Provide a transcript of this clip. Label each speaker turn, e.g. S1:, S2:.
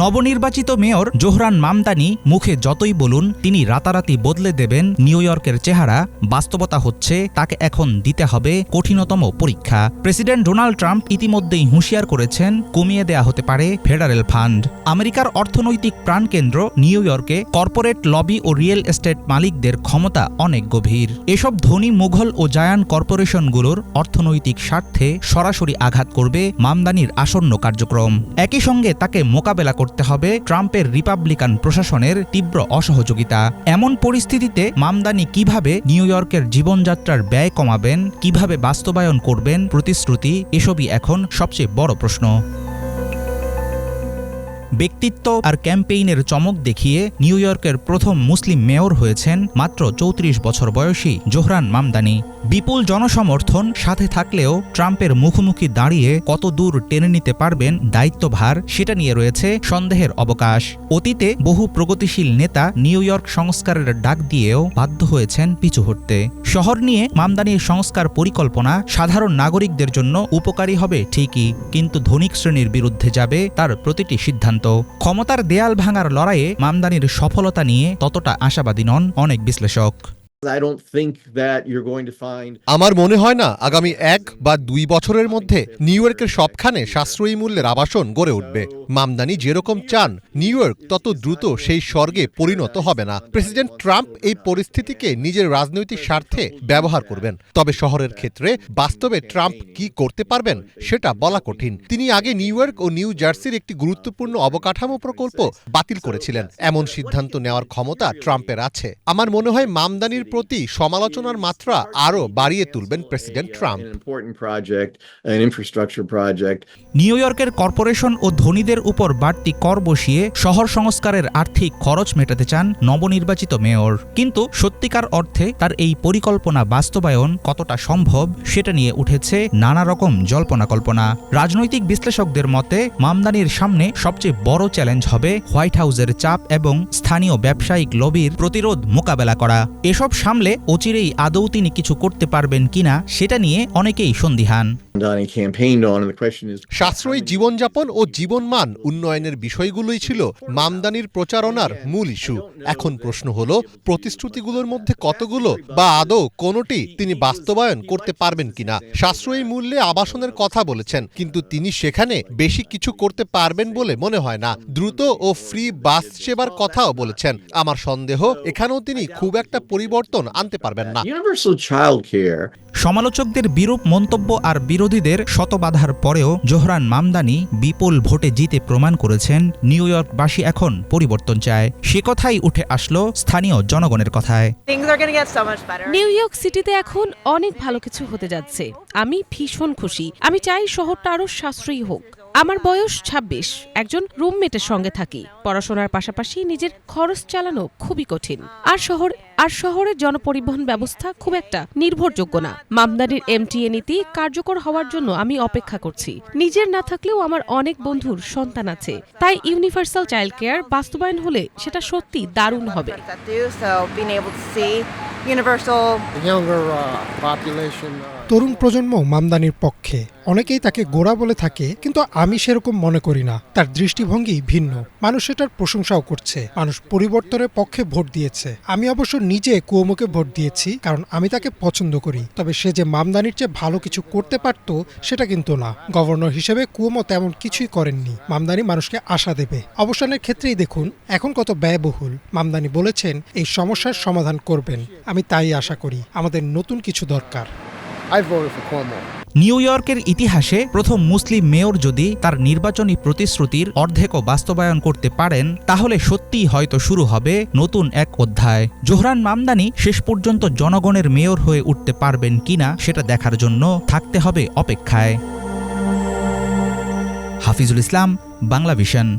S1: নবনির্বাচিত mayor Zohran Mamdani মুখে যতই বলুন, তিনি রাতারাতি বদলে দেবেন নিউ ইয়র্কের চেহারা, বাস্তবতা হচ্ছে তাকে এখন দিতে হবে কঠিনতম পরীক্ষা। প্রেসিডেন্ট ডোনাল্ড ট্রাম্প ইতিমধ্যেই হুঁশিয়ার করেছেন, কমিয়ে দেয়া হতে পারে ফেডারেল ফান্ড। আমেরিকার অর্থনৈতিক প্রাণকেন্দ্র নিউ ইয়র্কে কর্পোরেট লবি ও রিয়েল এস্টেট মালিকদের ক্ষমতা অনেক গভীর। এসব ধনী মুঘল ও জায়ান কর্পোরেশনগুলোর অর্থনৈতিক স্বার্থে সরাসরি আঘাত করবে মামদানির আসন্ন কার্যক্রম। একই সঙ্গে তাকে মোকাবেলা করতে হবে ট্রাম্পের রিপাবলিকান প্রশাসনের তীব্র অসহযোগিতা। এমন পরিস্থিতিতে মামদানি কীভাবে নিউ ইয়র্কের জীবনযাত্রার ব্যয় কমাবেন, কীভাবে বাস্তবায়ন করবেন প্রতিশ্রুতি, এসবই এখন সবচেয়ে বড় প্রশ্ন। ব্যক্তিত্ব আর ক্যাম্পেইনের চমক দেখিয়ে নিউ ইয়র্কের প্রথম মুসলিম মেয়র হয়েছেন মাত্র চৌত্রিশ বছর বয়সী জোহরান মামদানি। বিপুল জনসমর্থন সাথে থাকলেও ট্রাম্পের মুখোমুখি দাঁড়িয়ে কত দূর টেনে নিতে পারবেন দায়িত্বভার সেটা নিয়ে রয়েছে সন্দেহের অবকাশ। অতীতে বহু প্রগতিশীল নেতা নিউ ইয়র্ক সংস্কারের ডাক দিয়েও বাধ্য হয়েছেন পিছু হটতে। শহর নিয়ে মামদানির সংস্কার পরিকল্পনা সাধারণ নাগরিকদের জন্য উপকারী হবে ঠিকই, কিন্তু ধনিক শ্রেণির বিরুদ্ধে যাবে তার প্রতিটি সিদ্ধান্ত। ক্ষমতার দেয়াল ভাঙার লড়াইয়ে মামদানির সফলতা নিয়ে ততটা আশাবাদী নন অনেক বিশ্লেষক।
S2: I don't think that you're going to find
S3: আমার মনে হয় না আগামী এক বা দুই বছরের মধ্যে নিউ ইয়র্কের সবখানে সাশ্রয়ী মূল্যের আবাসন গড়ে উঠবে। মামদানি যেরকম চান নিউ ইয়র্ক তত দ্রুত সেই স্বর্গে পরিণত হবে না। প্রেসিডেন্ট ট্রাম্প এই পরিস্থিতিকে নিজের রাজনৈতিক স্বার্থে ব্যবহার করবেন। তবে শহরের ক্ষেত্রে বাস্তবে ট্রাম্প কি করতে পারবেন সেটা বলা কঠিন। তিনি আগে নিউ ইয়র্ক ও নিউ জার্সির একটি গুরুত্বপূর্ণ অবকাঠামো প্রকল্প বাতিল করেছিলেন। এমন সিদ্ধান্ত নেওয়ার ক্ষমতা ট্রাম্পের আছে। আমার মনে হয় মামদানির প্রতি সমালোচনার মাত্রা আরও বাড়িয়ে তুলবেন প্রেসিডেন্ট ট্রাম্প.
S1: নিউ ইয়র্কের কর্পোরেশন ও ধনীদের উপর বাড়তি কর বসিয়ে শহর সংস্কারের আর্থিক খরচ মেটাতে চান নবনির্বাচিত মেয়র। কিন্তু সত্যিকার অর্থে তার এই পরিকল্পনা বাস্তবায়ন কতটা সম্ভব সেটা নিয়ে উঠেছে নানা রকম জল্পনা কল্পনা। রাজনৈতিক বিশ্লেষকদের মতে মামদানির সামনে সবচেয়ে বড় চ্যালেঞ্জ হবে হোয়াইট হাউসের চাপ এবং স্থানীয় ব্যবসায়িক লবির প্রতিরোধ মোকাবেলা করা। এসব সামলে অচিরেই আদৌ তিনি কিছু করতে পারবেন কিনা সেটা নিয়ে অনেকেই সন্দিহান।
S3: সাশ্রয়ী জীবনযাপন ও জীবনমান উন্নয়নের বিষয়গুলোই ছিল মামদানির প্রচারণার মূল ইস্যু। এখন প্রশ্ন হলো প্রতিশ্রুতিগুলোর মধ্যে কতগুলো বা আদৌ কোনোটি তিনি বাস্তবায়ন করতে পারবেন কিনা? সাশ্রয়ী মূল্যে আবাসনের কথা বলেছেন কিন্তু তিনি সেখানে বেশি কিছু করতে পারবেন বলে মনে হয় না। দ্রুত ও ফ্রি বাস সেবার কথাও বলেছেন। আমার সন্দেহ এখানেও তিনি খুব একটা পরিবর্তন আনতে পারবেন না।
S1: সমালোচকদের বিরূপ মন্তব্য আর বিরোধীদের শতবাধার পরেও জোহরান মামদানি বিপুল ভোটে জিতে প্রমাণ করেছেন নিউ ইয়র্কবাসী এখন পরিবর্তন চায়। সে কথাই উঠে আসলো স্থানীয় জনগণের কথায়.
S4: নিউ ইয়র্ক সিটিতে এখন অনেক ভালো কিছু হতে যাচ্ছে। আমি ভীষণ খুশি। আমি চাই শহরটা আরও সাশ্রয়ী হোক। আমার বয়স ২৬ একজন রুমমেটের সঙ্গে থাকি। পড়াশোনার পাশাপাশি নিজের খরচ চালানো খুবই কঠিন। আর শহর আর শহরের জনপরিবহন ব্যবস্থা খুব একটা নির্ভরযোগ্য না। মামদানির এমটিএ নীতি কার্যকর হওয়ার জন্য আমি অপেক্ষা করছি। নিজের না থাকলেও আমার অনেক বন্ধুর সন্তান আছে। তাই ইউনিভার্সাল চাইল্ড কেয়ার বাস্তবায়ন হলে সেটা সত্যি দারুণ হবে।
S5: Universal
S6: younger uh, population. Uh,
S7: তরুণ প্রজন্ম মামদানির পক্ষে। অনেকেই তাকে গোড়া বলে থাকে, কিন্তু আমি সেরকম মনে করি না। তার দৃষ্টিভঙ্গি ভিন্ন। মানুষ সেটার প্রশংসাও করছে। মানুষ পরিবর্তনের পক্ষে ভোট দিয়েছে। আমি অবশ্য নিজে কুয়োমুকে ভোট দিয়েছি, কারণ আমি তাকে পছন্দ করি। তবে সে যে মামদানির চেয়ে ভালো কিছু করতে পারত, সেটা কিন্তু না। গভর্নর হিসেবে কুয়োমো তেমন কিছুই করেননি। মামদানি মানুষকে আশা দেবে। অবসানের ক্ষেত্রেই দেখুন, এখন কত ব্যয়বহুল। মামদানি বলেছেন, এই সমস্যার সমাধান করবেন। আমি তাই আশা করি। আমাদের নতুন কিছু দরকার।
S6: I voted for Cuomo.
S1: নিউ ইয়র্কের ইতিহাসে প্রথম মুসলিম মেয়র যদি তার নির্বাচনী প্রতিশ্রুতির অর্ধেকও বাস্তবায়ন করতে পারেন, তাহলে সত্যিই হয়তো শুরু হবে নতুন এক অধ্যায়। জোহরান মামদানি শেষ পর্যন্ত জনগণের মেয়র হয়ে উঠতে পারবেন কিনা সেটা দেখার জন্য থাকতে হবে অপেক্ষায়। হাফিজুল ইসলাম, বাংলা ভিশন।